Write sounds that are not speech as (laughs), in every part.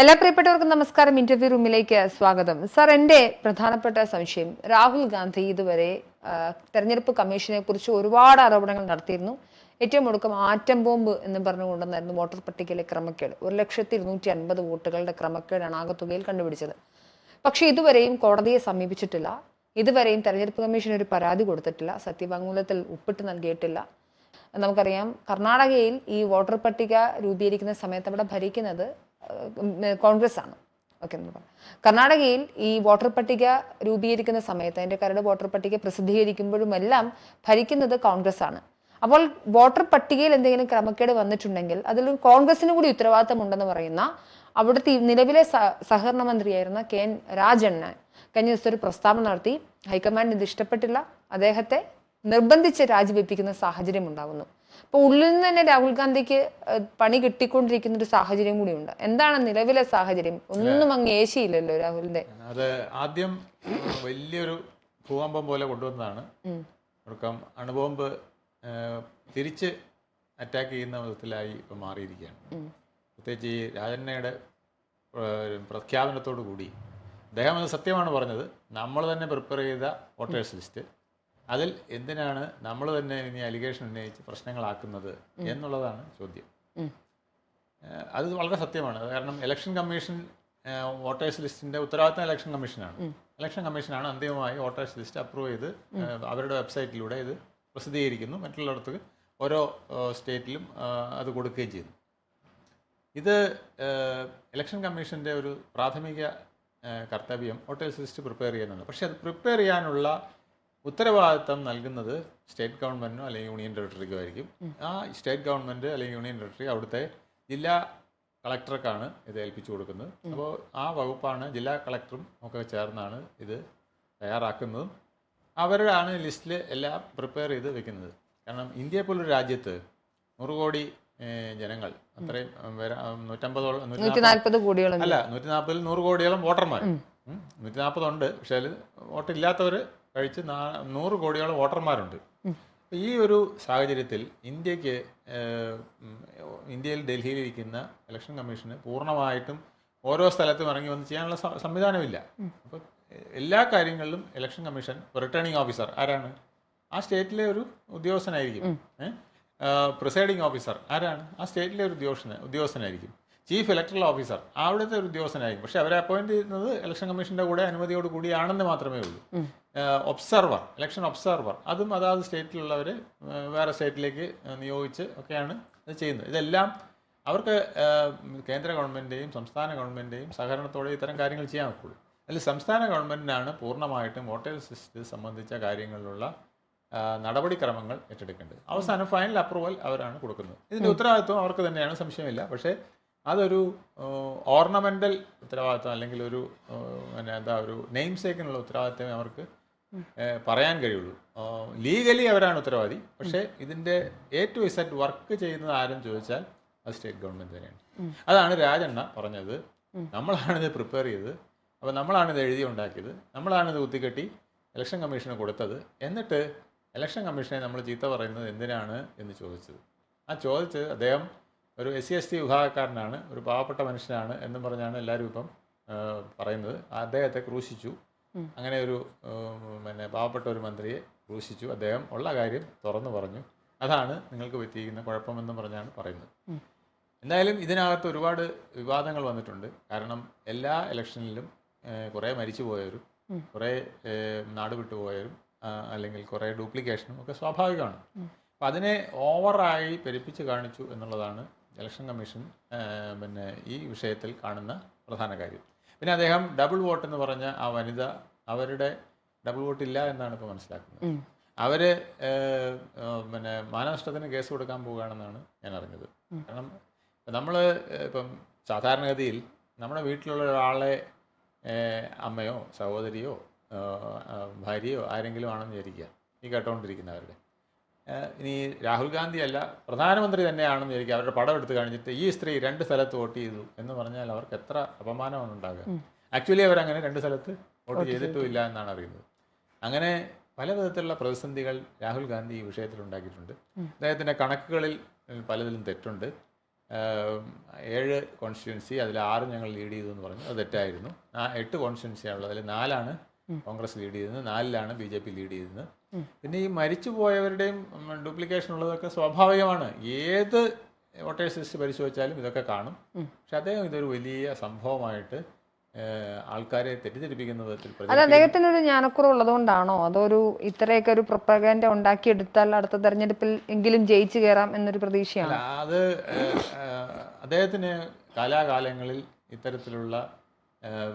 എല്ലാ പ്രിയപ്പെട്ടവർക്കും നമസ്കാരം. ഇന്റർവ്യൂ റൂമിലേക്ക് സ്വാഗതം. സാർ എന്റെ പ്രധാനപ്പെട്ട സംശയം രാഹുൽ ഗാന്ധി ഇതുവരെ തെരഞ്ഞെടുപ്പ് കമ്മീഷനെ കുറിച്ച് ഒരുപാട് ആരോപണങ്ങൾ നടത്തിയിരുന്നു. ഏറ്റവും ഒടുക്കം ആറ്റം ബോംബ് എന്ന് പറഞ്ഞുകൊണ്ടെന്നായിരുന്നു വോട്ടർ പട്ടികയിലെ ക്രമക്കേട്. ഒരു ലക്ഷത്തി ഇരുന്നൂറ്റി അൻപത് വോട്ടുകളുടെ ക്രമക്കേടാണ് ആകത്തുകയിൽ കണ്ടുപിടിച്ചത്. പക്ഷേ ഇതുവരെയും കോടതിയെ സമീപിച്ചിട്ടില്ല. ഇതുവരെയും തെരഞ്ഞെടുപ്പ് കമ്മീഷൻ ഒരു പരാതി കൊടുത്തിട്ടില്ല. സത്യവാങ്മൂലത്തിൽ ഒപ്പിട്ട് നൽകിയിട്ടില്ല. നമുക്കറിയാം. കർണാടകയിൽ ഈ വോട്ടർ പട്ടിക രൂപീകരിക്കുന്ന സമയത്ത് അവിടെ ഭരിക്കുന്നത് കോൺഗ്രസ് ആണ് ഓക്കെ കർണാടകയിൽ ഈ വോട്ടർ പട്ടിക രൂപീകരിക്കുന്ന സമയത്ത് അതിന്റെ കരട് വോട്ടർ പട്ടിക പ്രസിദ്ധീകരിക്കുമ്പോഴും എല്ലാം ഭരിക്കുന്നത് കോൺഗ്രസ് ആണ് അപ്പോൾ വോട്ടർ പട്ടികയിൽ എന്തെങ്കിലും ക്രമക്കേട് വന്നിട്ടുണ്ടെങ്കിൽ അതിൽ കോൺഗ്രസിന് കൂടി ഉത്തരവാദിത്തമുണ്ടെന്ന് പറയുന്ന അവിടുത്തെ നിലവിലെ സഹകരണ മന്ത്രിയായിരുന്ന കെ എൻ രാജണ്ണൻ കഴിഞ്ഞ ദിവസം ഒരു പ്രസ്താവന നടത്തി. ഹൈക്കമാൻഡ് ഇത് ഇഷ്ടപ്പെട്ടില്ല. അദ്ദേഹത്തെ നിർബന്ധിച്ച് രാജിവെപ്പിക്കുന്ന സാഹചര്യം ഉണ്ടാകുന്നു അപ്പൊ ഉള്ളിൽ നിന്ന് തന്നെ രാഹുൽ ഗാന്ധിക്ക് പണി കിട്ടിക്കൊണ്ടിരിക്കുന്ന ഒരു സാഹചര്യം കൂടിയുണ്ട്. എന്താണ് നിലവിലെ സാഹചര്യം? ഒന്നും അങ്ങ് ഏശിയില്ലല്ലോ രാഹുലിന്റെ. അത് ആദ്യം വലിയൊരു ഭൂകമ്പം പോലെ കൊണ്ടുവന്നതാണ്. അണുബോംബ് തിരിച്ച് അറ്റാക്ക് ചെയ്യുന്ന വിധത്തിലായി ഇപ്പൊ മാറിയിരിക്കുകയാണ്. പ്രത്യേകിച്ച് ഈ രാജന്നയുടെ പ്രഖ്യാപനത്തോടു കൂടി. അദ്ദേഹം അത് സത്യമാണ് പറഞ്ഞത്. നമ്മൾ തന്നെ പ്രിപ്പയർ ചെയ്ത വോട്ടേഴ്സ് ലിസ്റ്റ് അതിൽ എന്തിനാണ് നമ്മൾ തന്നെ ഇനി അലിഗേഷൻ ഉന്നയിച്ച് പ്രശ്നങ്ങളാക്കുന്നത് എന്നുള്ളതാണ് ചോദ്യം. അത് വളരെ സത്യമാണ്. കാരണം ഇലക്ഷൻ കമ്മീഷൻ വോട്ടേഴ്സ് ലിസ്റ്റിന്റെ ഉത്തരവാദിത്തം ഇലക്ഷൻ കമ്മീഷനാണ് ഇലക്ഷൻ കമ്മീഷനാണ് അന്തിമമായി വോട്ടേഴ്സ് ലിസ്റ്റ് അപ്രൂവ് ചെയ്ത് അവരുടെ വെബ്സൈറ്റിലൂടെ ഇത് പ്രസിദ്ധീകരിക്കുന്നു. മറ്റുള്ളിടത്ത് ഓരോ സ്റ്റേറ്റിലും അത് കൊടുക്കുകയും ചെയ്യുന്നു. ഇത് ഇലക്ഷൻ കമ്മീഷന്റെ ഒരു പ്രാഥമിക കർത്തവ്യം വോട്ടേഴ്സ് ലിസ്റ്റ് പ്രിപ്പയർ ചെയ്യുന്നുണ്ട്. പക്ഷേ അത് പ്രിപ്പയർ ചെയ്യാനുള്ള ഉത്തരവാദിത്തം നൽകുന്നത് സ്റ്റേറ്റ് ഗവൺമെന്റിനോ അല്ലെങ്കിൽ യൂണിയൻ ടെറിട്ടറിക്കോ ആയിരിക്കും. ആ സ്റ്റേറ്റ് ഗവൺമെന്റ് അല്ലെങ്കിൽ യൂണിയൻ ടെറിട്ടറി അവിടുത്തെ ജില്ലാ കളക്ടർക്കാണ് ഇത് ഏൽപ്പിച്ചു കൊടുക്കുന്നത്. അപ്പോൾ ആ വകുപ്പാണ് ജില്ലാ കളക്ടറും ഒക്കെ ചേർന്നാണ് ഇത് തയ്യാറാക്കുന്നതും. അവരാണ് ലിസ്റ്റിൽ എല്ലാം പ്രിപ്പയർ ചെയ്ത് വെക്കുന്നത്. കാരണം ഇന്ത്യയെ പോലൊരു രാജ്യത്ത് നൂറ് കോടി ജനങ്ങൾ അത്രയും നൂറ്റമ്പതോളം അല്ല നൂറ്റി നാൽപ്പതിൽ നൂറ് കോടിയോളം വോട്ടർമാർ നൂറ്റി നാൽപ്പതുണ്ട് പക്ഷേ അതിൽ വോട്ടില്ലാത്തവർ കഴിച്ച് നാ- നൂറ് കോടിയോളം വോട്ടർമാരുണ്ട്. ഈ ഒരു സാഹചര്യത്തിൽ ഇന്ത്യയ്ക്ക് ഇന്ത്യയിൽ ഡൽഹിയിൽ ഡൽഹിയിലിരിക്കുന്ന ഇലക്ഷൻ കമ്മീഷന് പൂർണമായിട്ടും ഓരോ സ്ഥലത്തും ഇറങ്ങി വന്ന് ചെയ്യാനുള്ള സംവിധാനമില്ല. അപ്പോൾ എല്ലാ കാര്യങ്ങളിലും ഇലക്ഷൻ കമ്മീഷൻ റിട്ടേണിംഗ് ഓഫീസർ ആരാണ്? ആ സ്റ്റേറ്റിലെ ഒരു ഉദ്യോഗസ്ഥനായിരിക്കും. പ്രിസൈഡിംഗ് ഓഫീസർ ആരാണ്? ആ സ്റ്റേറ്റിലെ ഒരു ഉദ്യോഗസ്ഥന ഉദ്യോഗസ്ഥനായിരിക്കും. Chief electoral officer. അവിടുത്തെ ഒരു ഉദ്യോഗസ്ഥനായിരിക്കും. പക്ഷെ അവരെ അപ്പോയിന്റ് ചെയ്യുന്നത് ഇലക്ഷൻ കമ്മീഷന്റെ കൂടെ അനുമതിയോട് കൂടിയാണെന്ന് മാത്രമേ ഉള്ളൂ. Observer election observer. അതും അതാത് സ്റ്റേറ്റിലുള്ളവർ വേറെ സ്റ്റേറ്റിലേക്ക് നിയോഗിച്ച് ഒക്കെയാണ് ഇത് ചെയ്യുന്നത്. ഇതെല്ലാം അവർക്ക് കേന്ദ്ര ഗവൺമെന്റിന്റെയും സംസ്ഥാന ഗവൺമെന്റിന്റെയും സഹകരണത്തോടെ ഇത്തരം കാര്യങ്ങൾ ചെയ്യാൻ പറ്റുള്ളൂ. അതിൽ സംസ്ഥാന ഗവൺമെന്റിനാണ് പൂർണമായിട്ടും വോട്ടേഴ്സ് ലിസ്റ്റ് സംബന്ധിച്ച കാര്യങ്ങളിലുള്ള നടപടിക്രമങ്ങൾ ഏറ്റെടുക്കേണ്ടത്. അവസാനം ഫൈനൽ അപ്രൂവൽ അവരാണ് കൊടുക്കുന്നത്. ഇതിന്റെ ഉത്തരവാദിത്വം അവർക്ക് തന്നെയാണ് സംശയമില്ല. പക്ഷേ അതൊരു ഓർണമെന്റൽ ഉത്തരവാദിത്വം അല്ലെങ്കിൽ ഒരു പിന്നെ എന്താ ഒരു നെയിംസേക്കിനുള്ള ഉത്തരവാദിത്വമേ അവർക്ക് പറയാൻ കഴിയുള്ളൂ. ലീഗലി അവരാണ് ഉത്തരവാദി. പക്ഷേ ഇതിന്റെ എ ടു ഇസെറ്റ് വർക്ക് ചെയ്യുന്നത് ആരും ചോദിച്ചാൽ അത് സ്റ്റേറ്റ് ഗവൺമെന്റ് തന്നെയാണ്. അതാണ് രാജണ്ണ പറഞ്ഞത്. നമ്മളാണിത് പ്രിപ്പയർ ചെയ്തത് അപ്പോൾ നമ്മളാണിത് എഴുതി ഉണ്ടാക്കിയത്. നമ്മളാണിത് കുത്തിക്കെട്ടി ഇലക്ഷൻ കമ്മീഷന് കൊടുത്തത്. എന്നിട്ട് ഇലക്ഷൻ കമ്മീഷനെ നമ്മൾ ചീത്ത പറയുന്നത് എന്തിനാണ് എന്ന് ചോദിച്ചത്. ആ ചോദിച്ചത് അദ്ദേഹം ഒരു എസ് സി എസ് ടി വിഭാഗക്കാരനാണ് ഒരു പാവപ്പെട്ട മനുഷ്യനാണ് എന്നും പറഞ്ഞാണ് എല്ലാവരും ഇപ്പം പറയുന്നത്. അദ്ദേഹത്തെ ക്രൂശിച്ചു. അങ്ങനെ ഒരു പിന്നെ പാവപ്പെട്ട ഒരു മന്ത്രിയെ ക്രൂശിച്ചു. അദ്ദേഹം ഉള്ള കാര്യം തുറന്നു പറഞ്ഞു. അതാണ് നിങ്ങൾക്ക് പറ്റിയിരിക്കുന്ന കുഴപ്പമെന്ന് പറഞ്ഞാണ് പറയുന്നത്. എന്തായാലും ഇതിനകത്ത് ഒരുപാട് വിവാദങ്ങൾ വന്നിട്ടുണ്ട്. കാരണം എല്ലാ ഇലക്ഷനിലും കുറേ മരിച്ചു പോയവരും കുറേ നാട് വിട്ടുപോയവരും അല്ലെങ്കിൽ കുറേ ഡ്യൂപ്ലിക്കേഷനും ഒക്കെ സ്വാഭാവികമാണ്. അപ്പം അതിനെ ഓവറായി പെരുപ്പിച്ച് കാണിച്ചു എന്നുള്ളതാണ് ഇലക്ഷൻ കമ്മീഷൻ പിന്നെ ഈ വിഷയത്തിൽ കാണുന്ന പ്രധാന കാര്യം. പിന്നെ അദ്ദേഹം ഡബിൾ വോട്ട് എന്ന് പറഞ്ഞ ആ വനിത അവരുടെ ഡബിൾ വോട്ട് ഇല്ല എന്നാണ് ഇപ്പോൾ മനസ്സിലാക്കുന്നത്. അവർ പിന്നെ മാനനഷ്ടത്തിന് കേസ് കൊടുക്കാൻ പോവുകയാണെന്നാണ് ഞാൻ അറിഞ്ഞത്. കാരണം നമ്മൾ ഇപ്പം സാധാരണഗതിയിൽ നമ്മുടെ വീട്ടിലുള്ള ഒരാളെ അമ്മയോ സഹോദരിയോ ഭാര്യയോ ആരെങ്കിലും ആണെന്ന് വിചാരിക്കുക. ഈ കേട്ടോണ്ടിരിക്കുന്നവരുടെ. ഇനി രാഹുൽ ഗാന്ധി അല്ല പ്രധാനമന്ത്രി തന്നെയാണെന്ന് എനിക്ക് അവരുടെ പടം എടുത്ത് കാണിച്ചിട്ട് ഈ സ്ത്രീ രണ്ട് സ്ഥലത്ത് വോട്ട് ചെയ്തു എന്ന് പറഞ്ഞാൽ അവർക്ക് എത്ര അപമാനമാണ് ഉണ്ടാകുക. ആക്ച്വലി അവരങ്ങനെ രണ്ട് സ്ഥലത്ത് വോട്ട് ചെയ്തിട്ടും ഇല്ല എന്നാണ് അറിയുന്നത്. അങ്ങനെ പല വിധത്തിലുള്ള പ്രതിസന്ധികൾ രാഹുൽ ഗാന്ധി ഈ വിഷയത്തിൽ ഉണ്ടാക്കിയിട്ടുണ്ട്. അദ്ദേഹത്തിന്റെ കണക്കുകളിൽ പലതിലും തെറ്റുണ്ട്. ഏഴ് കോൺസ്റ്റിറ്റ്യുവൻസി അതിൽ ആറ് ഞങ്ങൾ ലീഡ് ചെയ്തു എന്ന് പറഞ്ഞു. അത് തെറ്റായിരുന്നു. ആ എട്ട് കോൺസ്റ്റിറ്റ്യുവൻസിയാണുള്ളത് അതിൽ നാലാണ് കോൺഗ്രസ് ലീഡ് ചെയ്തത് നാലിലാണ് ബി ജെ പി ലീഡ് ചെയ്തത്. പിന്നെ ഈ മരിച്ചു പോയവരുടെയും ഡ്യൂപ്ലിക്കേഷൻ ഉള്ളതൊക്കെ സ്വാഭാവികമാണ്. ഏത് വോട്ടേഴ്സ് ലിസ്റ്റ് പരിശോധിച്ചാലും ഇതൊക്കെ കാണും. പക്ഷെ അദ്ദേഹം ഇതൊരു വലിയ സംഭവമായിട്ട് ആൾക്കാരെ തെറ്റിദ്ധരിപ്പിക്കുന്ന വിധത്തിൽ അത്. അദ്ദേഹത്തിന് ഒരു ജ്ഞാനക്കുറവ് ഉള്ളതുകൊണ്ടാണോ? അതൊരു ഇത്രയൊക്കെ ഒരു പ്രൊപ്പഗൻഡ ഉണ്ടാക്കിയെടുത്താൽ അടുത്ത തെരഞ്ഞെടുപ്പിൽ എങ്കിലും ജയിച്ചു കയറാം എന്നൊരു പ്രതീക്ഷയാണ്? അത് അദ്ദേഹത്തിന് കാലാകാലങ്ങളിൽ ഇത്തരത്തിലുള്ള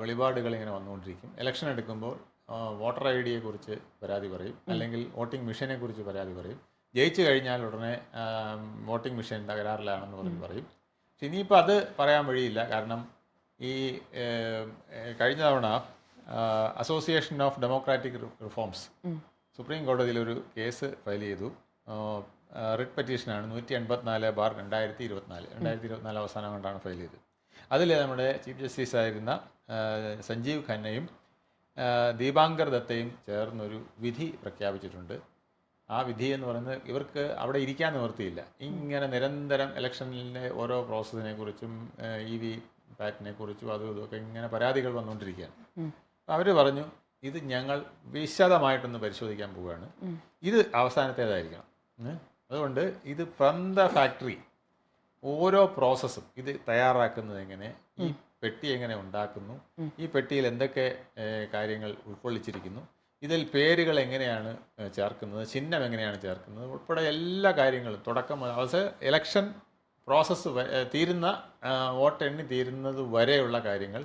വെളിപാടുകൾ ഇങ്ങനെ വന്നുകൊണ്ടിരിക്കും. ഇലക്ഷൻ എടുക്കുമ്പോൾ വോട്ടർ ഐ ഡിയെ കുറിച്ച് പരാതി പറയും. അല്ലെങ്കിൽ വോട്ടിംഗ് മെഷീനെ കുറിച്ച് പരാതി പറയും. ജയിച്ചു കഴിഞ്ഞാൽ ഉടനെ വോട്ടിംഗ് മെഷീൻ തകരാറിലാണെന്ന് പറഞ്ഞ് പറയും. പക്ഷെ ഇനിയിപ്പോൾ അത് പറയാൻ വഴിയില്ല. കാരണം ഈ കഴിഞ്ഞ തവണ Association of Democratic Reforms Supreme കോടതിയിൽ ഒരു കേസ് ഫയൽ ചെയ്തു. റിട്ട് പെറ്റീഷനാണ് നൂറ്റി എൺപത്തിനാല് ബാർ രണ്ടായിരത്തി ഇരുപത്തിനാല്. രണ്ടായിരത്തി ഇരുപത്തിനാല് അവസാനം കൊണ്ടാണ് ഫയൽ ചെയ്തത്. അതിൽ നമ്മുടെ ചീഫ് ജസ്റ്റിസ് ആയിരുന്ന സഞ്ജീവ് ഖന്നയും ദീപാങ്കർ ദത്തയും ചേർന്നൊരു വിധി പ്രഖ്യാപിച്ചിട്ടുണ്ട്. ആ വിധി എന്ന് പറയുന്നത് ഇവർക്ക് അവിടെ ഇരിക്കാൻ നിവർത്തിയില്ല ഇങ്ങനെ നിരന്തരം ഇലക്ഷനിലെ ഓരോ പ്രോസസ്സിനെ കുറിച്ചും ഇ വി പാറ്റിനെ കുറിച്ചും അതും ഇതൊക്കെ ഇങ്ങനെ പരാതികൾ വന്നുകൊണ്ടിരിക്കുകയാണ്. അവർ പറഞ്ഞു ഇത് ഞങ്ങൾ വിശദമായിട്ടൊന്ന് പരിശോധിക്കാൻ പോവുകയാണ്. ഇത് അവസാനത്തേതായിരിക്കണം. അതുകൊണ്ട് ഇത് ഫ്രം ദ ഫാക്ടറി ഓരോ പ്രോസസ്സും ഇത് തയ്യാറാക്കുന്നത് എങ്ങനെ? ഈ പെട്ടി എങ്ങനെ ഉണ്ടാക്കുന്നു? ഈ പെട്ടിയിൽ എന്തൊക്കെ കാര്യങ്ങൾ ഉൾക്കൊള്ളിച്ചിരിക്കുന്നു? ഇതിൽ പേരുകൾ എങ്ങനെയാണ് ചേർക്കുന്നത്? ചിഹ്നം എങ്ങനെയാണ് ചേർക്കുന്നത്? ഉൾപ്പെടെ എല്ലാ കാര്യങ്ങളും തുടക്കം അവസാനം ഇലക്ഷൻ പ്രോസസ്സ് തീരുന്ന വോട്ട് എണ്ണി തീരുന്നത് വരെയുള്ള കാര്യങ്ങൾ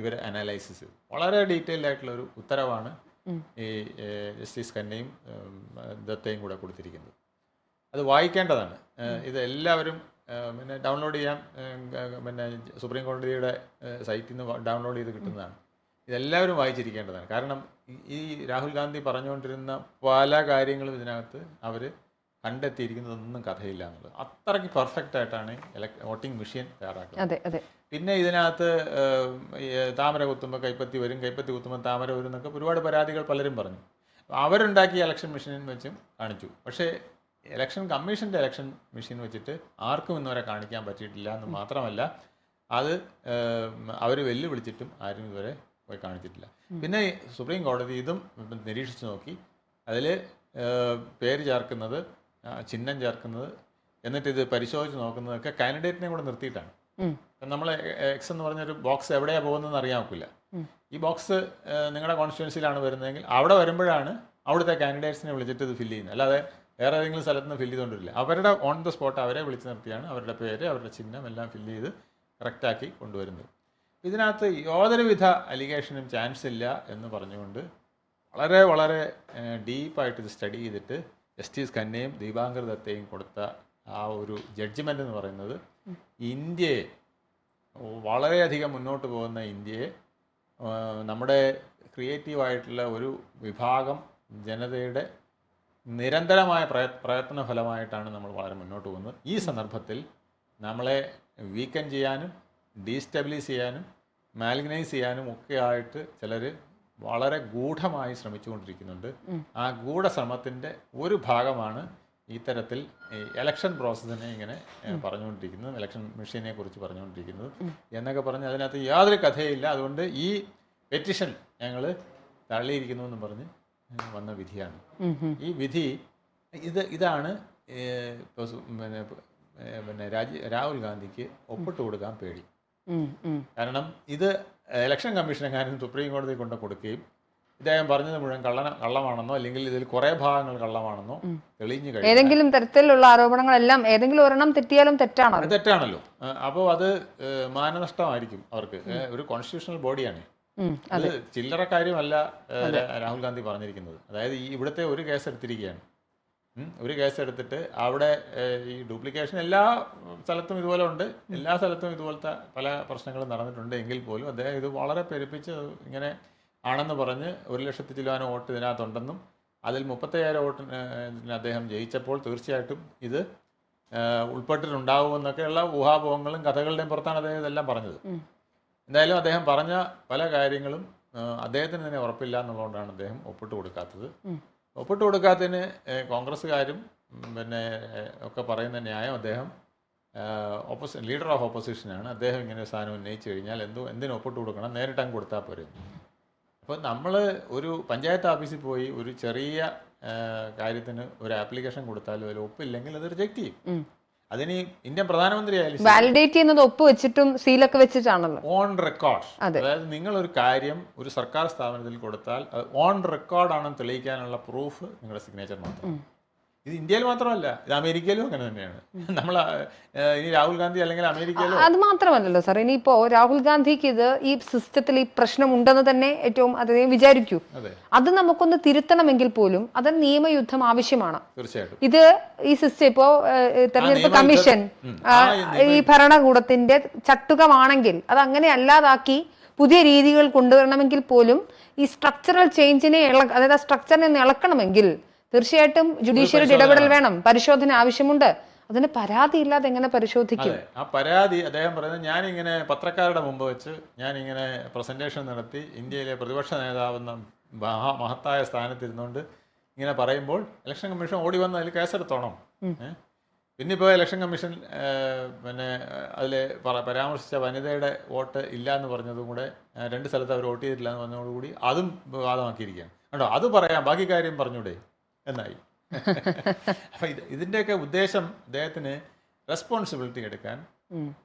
ഇവർ അനാലൈസിസ് ചെയ്തു. വളരെ ഡീറ്റെയിൽഡ് ആയിട്ടുള്ള ഒരു ഉത്തരവാണ് ഈ ജസ്റ്റിസ് കന്നയും ഉം, ദത്തയും കൂടെ കൊടുത്തിരിക്കുന്നത്. അത് വായിക്കേണ്ടതാണ്. ഇത് എല്ലാവരും പിന്നെ ഡൗൺലോഡ് ചെയ്യാം പിന്നെ സുപ്രീം കോടതിയുടെ സൈറ്റിൽ നിന്ന് ഡൗൺലോഡ് ചെയ്ത് കിട്ടുന്നതാണ്. ഇതെല്ലാവരും വായിച്ചിരിക്കേണ്ടതാണ്. കാരണം ഈ- രാഹുൽ ഗാന്ധി പറഞ്ഞുകൊണ്ടിരുന്ന പല കാര്യങ്ങളും ഇതിനകത്ത് അവർ കണ്ടെത്തിയിരിക്കുന്നതൊന്നും കഥയില്ല എന്നുള്ളത്. അത്രയ്ക്ക് പെർഫെക്റ്റ് ആയിട്ടാണ് ഇലക് വോട്ടിംഗ് മെഷീൻ തയ്യാറാക്കുന്നത്. അതെ അതെ. പിന്നെ ഇതിനകത്ത് താമര കുത്തുമ്പോൾ കൈപ്പത്തി വരും കൈപ്പത്തി കുത്തുമ്പോൾ താമര വരും എന്നൊക്കെ ഒരുപാട് പരാതികൾ പലരും പറഞ്ഞു. അവരുണ്ടാക്കിയ ഇലക്ഷൻ മെഷീൻ വെച്ചും കാണിച്ചു. പക്ഷേ ഇലക്ഷൻ കമ്മീഷന്റെ ഇലക്ഷൻ മെഷീൻ വെച്ചിട്ട് ആർക്കും ഇന്നുവരെ കാണിക്കാൻ പറ്റിയിട്ടില്ല എന്ന് മാത്രമല്ല അത് അവർ വെല്ലുവിളിച്ചിട്ടും ആരും ഇതുവരെ പോയി കാണിച്ചിട്ടില്ല. പിന്നെ സുപ്രീം കോടതി ഇതും നിരീക്ഷിച്ച് നോക്കി അതിൽ പേര് ചേർക്കുന്നത് ചിഹ്നം ചേർക്കുന്നത് എന്നിട്ട് ഇത് പരിശോധിച്ച് നോക്കുന്നതൊക്കെ കാൻഡിഡേറ്റിനെ കൂടെ നിർത്തിയിട്ടാണ്. നമ്മൾ എക്സ് എന്ന് പറഞ്ഞൊരു ബോക്സ് എവിടെയാണ് പോകുന്നതെന്ന് അറിയാൻ ഒക്കില്ല ഈ ബോക്സ് നിങ്ങളുടെ കോൺസ്റ്റിറ്റ്യുവൻസിയിലാണ് വരുന്നതെങ്കിൽ അവിടെ വരുമ്പോഴാണ് അവിടുത്തെ കാൻഡിഡേറ്റ്സിനെ വിളിച്ചിട്ട് ഇത് ഫില്ല് ചെയ്യുന്നത്. അല്ലാതെ വേറെ ഏതെങ്കിലും സ്ഥലത്ത് നിന്ന് ഫില്ല് ചെയ്തുകൊണ്ടിരില്ല. അവരുടെ ഓൺ ദ സ്പോട്ട് അവരെ വിളിച്ച് നിർത്തിയാണ് അവരുടെ പേര് അവരുടെ ചിഹ്നം എല്ലാം ഫില്ല് ചെയ്ത് കറക്റ്റാക്കി കൊണ്ടുവരുന്നത്. ഇതിനകത്ത് യാതൊരുവിധ അലിഗേഷനും ചാൻസ് ഇല്ല എന്ന് പറഞ്ഞുകൊണ്ട് വളരെ വളരെ ഡീപ്പായിട്ട് ഇത് സ്റ്റഡി ചെയ്തിട്ട് ജസ്റ്റിസ് ഖന്നയും ദീപാങ്കർ ദത്തയും കൊടുത്ത ആ ഒരു ജഡ്ജ്മെന്റ് എന്ന് പറയുന്നത് ഇന്ത്യയെ വളരെയധികം മുന്നോട്ട് പോകുന്ന ഇന്ത്യയെ നമ്മുടെ ക്രിയേറ്റീവായിട്ടുള്ള ഒരു വിഭാഗം ജനതയുടെ നിരന്തരമായ പ്രയ പ്രയത്ന ഫലമായിട്ടാണ് നമ്മൾ വളരെ മുന്നോട്ട് പോകുന്നത്. ഈ സന്ദർഭത്തിൽ നമ്മളെ വീക്കൻ ചെയ്യാനും ഡീസ്റ്റെബിലൈസ് ചെയ്യാനും മാലിഗ്നൈസ് ചെയ്യാനും ഒക്കെ ആയിട്ട് ചിലർ വളരെ ഗൂഢമായി ശ്രമിച്ചുകൊണ്ടിരിക്കുന്നുണ്ട്. ആ ഗൂഢശ്രമത്തിന്റെ ഒരു ഭാഗമാണ് ഇത്തരത്തിൽ എലക്ഷൻ ഇലക്ഷൻ പ്രോസസ്സിനെ ഇങ്ങനെ പറഞ്ഞുകൊണ്ടിരിക്കുന്നത് ഇലക്ഷൻ മെഷീനെ കുറിച്ച് പറഞ്ഞുകൊണ്ടിരിക്കുന്നത്. എന്നൊക്കെ പറഞ്ഞ് അതിനകത്ത് യാതൊരു കഥയില്ല. അതുകൊണ്ട് ഈ പെറ്റിഷൻ ഞങ്ങൾ തള്ളിയിരിക്കുന്നു എന്ന് പറഞ്ഞ് വന്ന വിധിയാണ്. ഈ വിധി ഇത് ഇതാണ് പിന്നെ പിന്നെ രാജി രാഹുൽ ഗാന്ധിക്ക് ഒപ്പിട്ട് കൊടുക്കാൻ പേടി. കാരണം ഇത് ഇലക്ഷൻ കമ്മീഷൻ എങ്ങാനും സുപ്രീം കോടതി കൊണ്ട് കൊടുക്കുകയും ഇദ്ദേഹം പറഞ്ഞത് മുഴുവൻ കള്ളന കള്ളമാണെന്നോ അല്ലെങ്കിൽ ഇതിൽ കുറെ ഭാഗങ്ങൾ കള്ളമാണെന്നോ തെളിഞ്ഞു കഴിഞ്ഞു ഏതെങ്കിലും തരത്തിലുള്ള ആരോപണങ്ങളെല്ലാം ഏതെങ്കിലും ഒരെണ്ണം തെറ്റിയാലും തെറ്റാണോ തെറ്റാണല്ലോ. അപ്പോൾ അത് മാനനഷ്ടമായിരിക്കും അവർക്ക്. ഒരു കോൺസ്റ്റിറ്റ്യൂഷണൽ ബോഡിയാണ് അത്. ചില്ലറ കാര്യമല്ല രാഹുൽ ഗാന്ധി പറഞ്ഞിരിക്കുന്നത്. അതായത് ഈ ഇവിടുത്തെ ഒരു കേസ് എടുത്തിരിക്കുകയാണ്. ഒരു കേസ് എടുത്തിട്ട് അവിടെ ഈ ഡ്യൂപ്ലിക്കേഷൻ എല്ലാ സ്ഥലത്തും ഇതുപോലെ ഉണ്ട്. എല്ലാ സ്ഥലത്തും ഇതുപോലത്തെ പല പ്രശ്നങ്ങളും നടന്നിട്ടുണ്ട് എങ്കിൽ പോലും അദ്ദേഹം ഇത് വളരെ പെരുപ്പിച്ച് ഇങ്ങനെ ആണെന്ന് പറഞ്ഞ് ഒരു ലക്ഷത്തി ചില്ലുവാനും വോട്ട് ഇതിനകത്തുണ്ടെന്നും അതിൽ മുപ്പത്തയ്യായിരം വോട്ടിന് അദ്ദേഹം ജയിച്ചപ്പോൾ തീർച്ചയായിട്ടും ഇത് ഉൾപ്പെട്ടിട്ടുണ്ടാവുമെന്നൊക്കെയുള്ള ഊഹാപോഹങ്ങളും കഥകളുടെയും പുറത്താണ് അദ്ദേഹം ഇതെല്ലാം പറഞ്ഞത്. എന്തായാലും അദ്ദേഹം പറഞ്ഞ പല കാര്യങ്ങളും അദ്ദേഹത്തിന് തന്നെ ഉറപ്പില്ല എന്നുള്ളതുകൊണ്ടാണ് അദ്ദേഹം ഒപ്പിട്ട് കൊടുക്കാത്തത്. ഒപ്പിട്ട് കൊടുക്കാത്തതിന് കോൺഗ്രസ്സുകാരും പിന്നെ ഒക്കെ പറയുന്ന ന്യായം അദ്ദേഹം ഓപ്പോസി ലീഡർ ഓഫ് ഓപ്പോസിഷനാണ് അദ്ദേഹം ഇങ്ങനെ ഒരു സാധനം ഉന്നയിച്ചു കഴിഞ്ഞാൽ എന്തോ എന്തിനു ഒപ്പിട്ട് കൊടുക്കണം? നേരിട്ട് അങ്ങ് കൊടുത്താൽ പോരെ. അപ്പോൾ നമ്മൾ ഒരു പഞ്ചായത്ത് ഓഫീസിൽ പോയി ഒരു ചെറിയ കാര്യത്തിന് ഒരു ആപ്ലിക്കേഷൻ കൊടുത്താലും അതിൽ ഒപ്പില്ലെങ്കിൽ അത് റിജക്റ്റ് ചെയ്യും. അതിന് ഇന്ത്യൻ പ്രധാനമന്ത്രി ആയാലും വാലിഡേറ്റ് ചെയ്യുന്നത് ഒപ്പ് വെച്ചിട്ടും സീലൊക്കെ വെച്ചിട്ടാണല്ലോ. ഓൺ റെക്കോർഡ് അതായത് നിങ്ങൾ ഒരു കാര്യം ഒരു സർക്കാർ സ്ഥാപനത്തിൽ കൊടുത്താൽ അത് ഓൺ റെക്കോർഡ് ആണെന്ന് തെളിയിക്കാനുള്ള പ്രൂഫ് നിങ്ങളുടെ സിഗ്നേച്ചർ മാത്രം. ഇത് ഇന്ത്യയിൽ മാത്രമല്ല ഇത് അമേരിക്കയിലും അങ്ങനെ തന്നെയാണ്. നമ്മൾ ഇനി രാഹുൽ ഗാന്ധി അല്ലെങ്കിൽ അമേരിക്കയിലോ? അത് മാത്രമല്ലല്ലോ സാർ ഇനിയിപ്പോ രാഹുൽ ഗാന്ധിക്ക് ഇത് ഈ സിസ്റ്റത്തിൽ ഈ പ്രശ്നം ഉണ്ടെന്ന് തന്നെ ഏറ്റവും അദ്ദേഹം വിചാരിക്കൂ. അതെ. നമുക്കൊന്ന് തിരുത്തണമെങ്കിൽ പോലും അത് നിയമയുദ്ധം ആവശ്യമാണ്. തീർച്ചയായിട്ടും. ഇത് ഈ സിസ്റ്റം ഇപ്പോ തെരഞ്ഞെടുപ്പ് കമ്മീഷൻ ഈ ഭരണകൂടത്തിന്റെ ചട്ടുകമാണെങ്കിൽ അത് അങ്ങനെ അല്ലാതാക്കി പുതിയ രീതികൾ കൊണ്ടുവരണമെങ്കിൽ പോലും ഈ സ്ട്രക്ചറൽ ചേഞ്ചിനെ ഇള അതായത് ആ സ്ട്രക്ചറിനെ ഇളക്കണമെങ്കിൽ തീർച്ചയായിട്ടും ജുഡീഷ്യറി ഇടപെടൽ വേണം. പരിശോധന ആവശ്യമുണ്ട്. അതിന് പരാതി ഇല്ലാതെ എങ്ങനെ പരിശോധിക്കും? ആ പരാതി അദ്ദേഹം പറയുന്നത് ഞാനിങ്ങനെ പത്രക്കാരുടെ മുമ്പ് വെച്ച് ഞാനിങ്ങനെ പ്രസന്റേഷൻ നടത്തി ഇന്ത്യയിലെ പ്രതിപക്ഷ നേതാവെന്ന മഹാ മഹത്തായ സ്ഥാനത്തിരുന്നുകൊണ്ട് ഇങ്ങനെ പറയുമ്പോൾ ഇലക്ഷൻ കമ്മീഷൻ ഓടി വന്ന് അതിൽ കേസെടുത്തോണം? പിന്നെ ഇപ്പോൾ ഇലക്ഷൻ കമ്മീഷൻ പിന്നെ അതിൽ പരാമർശിച്ച വനിതയുടെ വോട്ട് ഇല്ല എന്ന് പറഞ്ഞതും കൂടെ രണ്ട് സ്ഥലത്ത് അവർ വോട്ട് ചെയ്തിട്ടില്ല എന്ന് പറഞ്ഞതോടുകൂടി അതും വിവാദമാക്കിയിരിക്കുകയാണ്. കേട്ടോ അത് പറയാം. ബാക്കി കാര്യം പറഞ്ഞൂടെ? എന്നായി. (laughs) അപ്പം ഇത് ഇതിന്റെയൊക്കെ ഉദ്ദേശം അദ്ദേഹത്തിന് റെസ്പോൺസിബിലിറ്റി എടുക്കാൻ.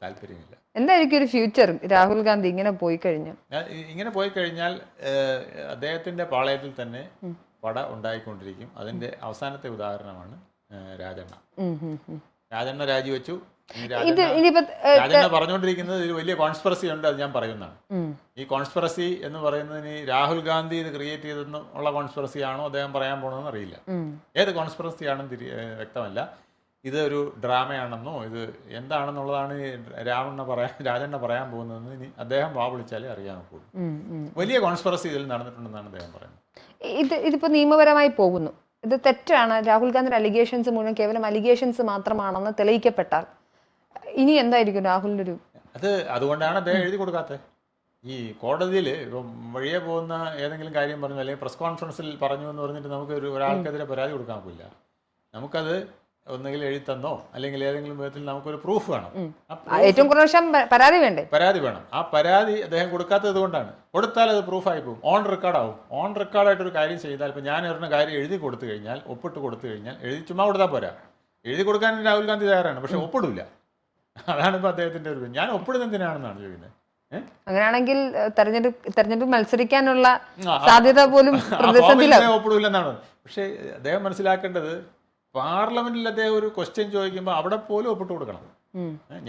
താല്പര്യമില്ല. എന്തായിരിക്കും ഒരു ഫ്യൂച്ചർ രാഹുൽ ഗാന്ധി ഇങ്ങനെ പോയി കഴിഞ്ഞാൽ. ഇങ്ങനെ പോയി കഴിഞ്ഞാൽ അദ്ദേഹത്തിന്റെ പാളയത്തിൽ തന്നെ പട ഉണ്ടായിക്കൊണ്ടിരിക്കും. അതിന്റെ അവസാനത്തെ ഉദാഹരണമാണ് രാജണ്ണ. രാജണ്ണ രാജിവെച്ചു. ഇത് ഇനിയിപ്പോ പറഞ്ഞുകൊണ്ടിരിക്കുന്നത് ഒരു വലിയ കോൺസ്പിറസി ഉണ്ട് അത് ഞാൻ പറയുന്നതാണ്. ഈ കോൺസ്പിറസി എന്ന് പറയുന്നതിന് രാഹുൽ ഗാന്ധി ഇത് ക്രിയേറ്റ് ചെയ്തെന്ന് ഉള്ള കോൺസ്പിറസി ആണോ അദ്ദേഹം പറയാൻ പോണെന്ന് അറിയില്ല. ഏത് കോൺസ്പിറസി ആണെന്ന് തിരി വ്യക്തമല്ല. ഇത് ഒരു ഡ്രാമയാണെന്നോ ഇത് എന്താണെന്നുള്ളതാണ് രാവണ രാവണ്ണ പറയാൻ രാജണ്ണ പറയാൻ പോകുന്നതെന്ന് ഇനി അദ്ദേഹം വാ വിളിച്ചാലേ അറിയാൻ ഉം. വലിയ കോൺസ്പിറസി ഇതിൽ നടന്നിട്ടുണ്ടെന്നാണ് അദ്ദേഹം പറയുന്നത്. ഇത് ഇതിപ്പോ നിയമപരമായി പോകുന്നു. ഇത് തെറ്റാണ്. രാഹുൽ ഗാന്ധിയുടെ അലിഗേഷൻസ് മുഴുവൻ കേവലം അലിഗേഷൻസ് മാത്രമാണെന്ന് തെളിയിക്കപ്പെട്ടാൽ ഇനി എന്തായിരിക്കും രാഹുലിന്റെ ഒരു അത് അതുകൊണ്ടാണ് അദ്ദേഹം എഴുതി കൊടുക്കാത്തത്. ഈ കോടതിയിൽ ഇപ്പം വഴിയെ പോകുന്ന ഏതെങ്കിലും കാര്യം പറഞ്ഞു അല്ലെങ്കിൽ പ്രസ് കോൺഫറൻസിൽ പറഞ്ഞു എന്ന് പറഞ്ഞിട്ട് നമുക്ക് ഒരു ഒരാൾക്കെതിരെ പരാതി കൊടുക്കാൻ പോയില്ല നമുക്കത് ഒന്നുകിൽ എഴുതി തന്നോ അല്ലെങ്കിൽ ഏതെങ്കിലും വിധത്തിൽ നമുക്കൊരു പ്രൂഫ് വേണം. ഏറ്റവും കുറഞ്ഞ പരാതി വേണ്ടേ? പരാതി വേണം. ആ പരാതി അദ്ദേഹം കൊടുക്കാത്തത് കൊണ്ടാണ്. കൊടുത്താൽ അത് പ്രൂഫായി പോകും. ഓൺ റെക്കോർഡ് ആവും. ഓൺ റെക്കോർഡായിട്ടൊരു കാര്യം ചെയ്താൽ ഇപ്പം ഞാൻ ഒരെണ്ണം കാര്യം എഴുതി കൊടുത്തു കഴിഞ്ഞാൽ ഒപ്പിട്ട് കൊടുത്തു കഴിഞ്ഞാൽ എഴുതി ചുമ്മാ കൊടുത്താൽ പോരാ. എഴുതി കൊടുക്കാൻ രാഹുൽ ഗാന്ധി തയ്യാറാണ് പക്ഷെ ഒപ്പിടില്ല അതാണ് ഇപ്പൊ അദ്ദേഹത്തിന്റെ ഒരു ഞാൻ ഒപ്പിടുന്നത് എന്തിനാണെന്നാണ് ചോദിക്കുന്നത്? അങ്ങനെയാണെങ്കിൽ തെരഞ്ഞെടുപ്പ് തെരഞ്ഞെടുപ്പ് മത്സരിക്കാനുള്ള സാധ്യത പോലും ഒപ്പിടില്ലെന്നാണ് പക്ഷേ അദ്ദേഹം മനസ്സിലാക്കേണ്ടത് പാർലമെന്റിൽ അദ്ദേഹം ഒരു ക്വസ്റ്റ്യൻ ചോദിക്കുമ്പോൾ അവിടെ പോലും ഒപ്പിട്ട് കൊടുക്കണം.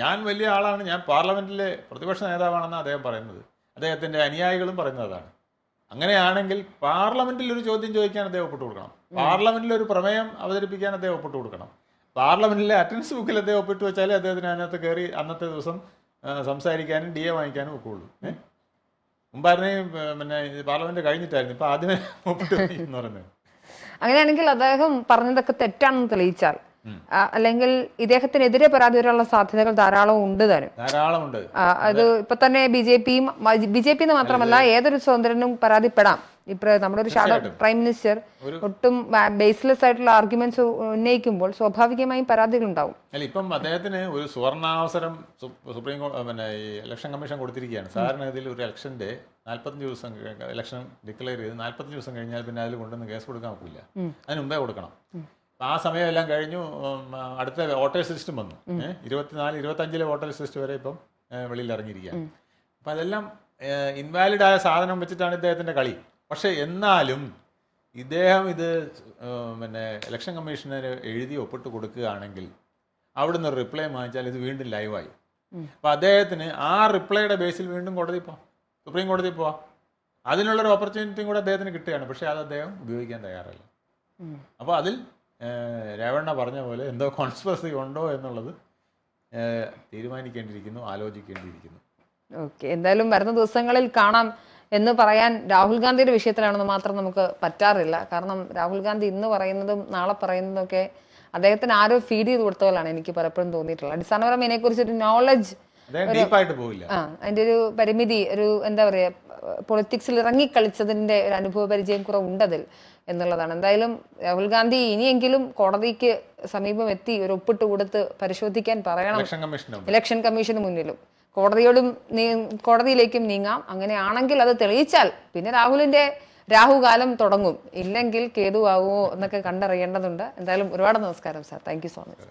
ഞാൻ വലിയ ആളാണ്. ഞാൻ പാർലമെന്റിലെ പ്രതിപക്ഷ നേതാവാണെന്ന് അദ്ദേഹം പറയുന്നത്. അദ്ദേഹത്തിന്റെ അനുയായികളും പറയുന്നത് അതാണ്. അങ്ങനെയാണെങ്കിൽ പാർലമെന്റിൽ ഒരു ചോദ്യം ചോദിക്കാൻ അദ്ദേഹം ഒപ്പിട്ട് കൊടുക്കണം. പാർലമെന്റിൽ ഒരു പ്രമേയം അവതരിപ്പിക്കാൻ അദ്ദേഹം ഒപ്പിട്ട് കൊടുക്കണം. പാർലമെന്റിലെ അറ്റൻഡൻസ് ബുക്കിൽ അദ്ദേഹം ഒപ്പിട്ട് വെച്ചാലേ അദ്ദേഹത്തിന് അതിനകത്ത് കയറി അന്നത്തെ ദിവസം സംസാരിക്കാനും ഡി എ വാങ്ങിക്കാനും ഒക്കെ ഉള്ളൂ ഏ? മുമ്പായിരുന്നെങ്കിൽ പിന്നെ പാർലമെന്റ് കഴിഞ്ഞിട്ടായിരുന്നു. ഇപ്പൊ ആദ്യമേ ഒപ്പിട്ട് എന്ന് പറയുന്നത് അങ്ങനെയാണെങ്കിൽ അദ്ദേഹം പറഞ്ഞതൊക്കെ തെറ്റാണെന്ന് തെളിയിച്ചാൽ അല്ലെങ്കിൽ ഇദ്ദേഹത്തിനെതിരെ പരാതി വരാനുള്ള സാധ്യതകൾ ധാരാളം ഉണ്ട് തന്നെ ധാരാളമുണ്ട് ഉണ്ട്. അത് ഇപ്പൊ തന്നെ ബി ജെ പിയും ബി ജെ പി എന്ന് മാത്രമല്ല ഏതൊരു സ്വതന്ത്രനും പരാതിപ്പെടാം. ഇപ്പൊ നമ്മുടെ ഒരു ഷാഡോ പ്രൈം മിനിസ്റ്റർ ഒട്ടും ബേസ്ലെസ് ആയിട്ടുള്ള ആർഗ്യുമെന്റ്സ് ഉന്നയിക്കുമ്പോൾ സ്വാഭാവികമായും പരാതികൾ ഉണ്ടാവും അല്ല ഇപ്പം അദ്ദേഹത്തിന് ഒരു സുവർണാവസരം സുപ്രീം കോടതി പിന്നെ ഈ ഇലക്ഷൻ കമ്മീഷൻ കൊടുത്തിരിക്കുകയാണ്. സാധാരണഗതിയിൽ ഒരു ഇലക്ഷന്റെ നാൽപ്പത്തഞ്ച് ദിവസം ഇലക്ഷൻ ഡിക്ലെയർ ചെയ്ത് നാൽപ്പത്തഞ്ച് ദിവസം കഴിഞ്ഞാൽ പിന്നെ അതിൽ കൊണ്ടുവന്ന് കേസ് കൊടുക്കാൻ ഒക്കില്ല. അതിന് മുമ്പേ കൊടുക്കണം. ആ സമയമെല്ലാം കഴിഞ്ഞു അടുത്ത വോട്ടേഴ്സ് ലിസ്റ്റ് വന്നു. ഇരുപത്തിനാല് ഇരുപത്തഞ്ചിലെ വോട്ടേഴ്സ് ലിസ്റ്റ് വരെ ഇപ്പം വെളിയിൽ ഇറങ്ങിയിരിക്കുകയാണ് അപ്പം അതെല്ലാം ഇൻവാലിഡ് ആയ സാധനം വെച്ചിട്ടാണ് ഇദ്ദേഹത്തിന്റെ കളി. പക്ഷെ എന്നാലും ഇദ്ദേഹം ഇത് പിന്നെ ഇലക്ഷൻ കമ്മീഷണർ എഴുതി ഒപ്പിട്ട് കൊടുക്കുകയാണെങ്കിൽ അവിടുന്ന് റിപ്ലൈ വാങ്ങിച്ചാൽ ഇത് വീണ്ടും ലൈവായി അപ്പോൾ അപ്പം അദ്ദേഹത്തിന് ആ റിപ്ലൈയുടെ ബേസിൽ വീണ്ടും കോടതി പോവാം. സുപ്രീം കോടതി പോവാം. അതിനുള്ളൊരു ഓപ്പർച്യൂണിറ്റിയും കൂടെ അദ്ദേഹത്തിന് കിട്ടുകയാണ്. പക്ഷേ അത് അദ്ദേഹം ഉപയോഗിക്കാൻ തയ്യാറല്ല. അപ്പോൾ അതിൽ രേവണ്ണ പറഞ്ഞ പോലെ എന്തോ കോൺസ്പെറസി ഉണ്ടോ എന്നുള്ളത് തീരുമാനിക്കേണ്ടിയിരിക്കുന്നു ആലോചിക്കേണ്ടിയിരിക്കുന്നു. ഓക്കെ. എന്തായാലും വരുന്ന ദിവസങ്ങളിൽ കാണാം. എന്ന് പറയാൻ രാഹുൽ ഗാന്ധിയുടെ വിഷയത്തിലാണെന്ന് മാത്രം നമുക്ക് പറ്റാറില്ല. കാരണം രാഹുൽ ഗാന്ധി ഇന്ന് പറയുന്നതും നാളെ പറയുന്നതും ഒക്കെ അദ്ദേഹത്തിന് ആരോ ഫീഡ് ചെയ്ത് കൊടുത്ത പോലാണ് എനിക്ക് പലപ്പോഴും തോന്നിയിട്ടുള്ളത്. അടിസ്ഥാനപരമായി ഇതിനെക്കുറിച്ച് ഒരു നോളജ് അതിന്റെ ഒരു പരിമിതി ഒരു എന്താ പറയാ പൊളിറ്റിക്സിൽ ഇറങ്ങിക്കളിച്ചതിന്റെ ഒരു അനുഭവ പരിചയം കുറവുണ്ടതിൽ എന്നുള്ളതാണ്. എന്തായാലും രാഹുൽ ഗാന്ധി ഇനിയെങ്കിലും കോടതിക്ക് സമീപം എത്തി ഒരു ഒപ്പിട്ട് കൊടുത്ത് പരിശോധിക്കാൻ പറയണം. ഇലക്ഷൻ കമ്മീഷന് മുന്നിലും. കോടതിയോടും കോടതിയിലേക്കും നീങ്ങാം. അങ്ങനെയാണെങ്കിൽ അത് തെളിയിച്ചാൽ പിന്നെ രാഹുലിന്റെ രാഹുകാലം തുടങ്ങും. ഇല്ലെങ്കിൽ കേതുവാകുമോ എന്നൊക്കെ കണ്ടറിയേണ്ടതുണ്ട്. എന്തായാലും ഒരുപാട് നമസ്കാരം സാർ. Thank so much.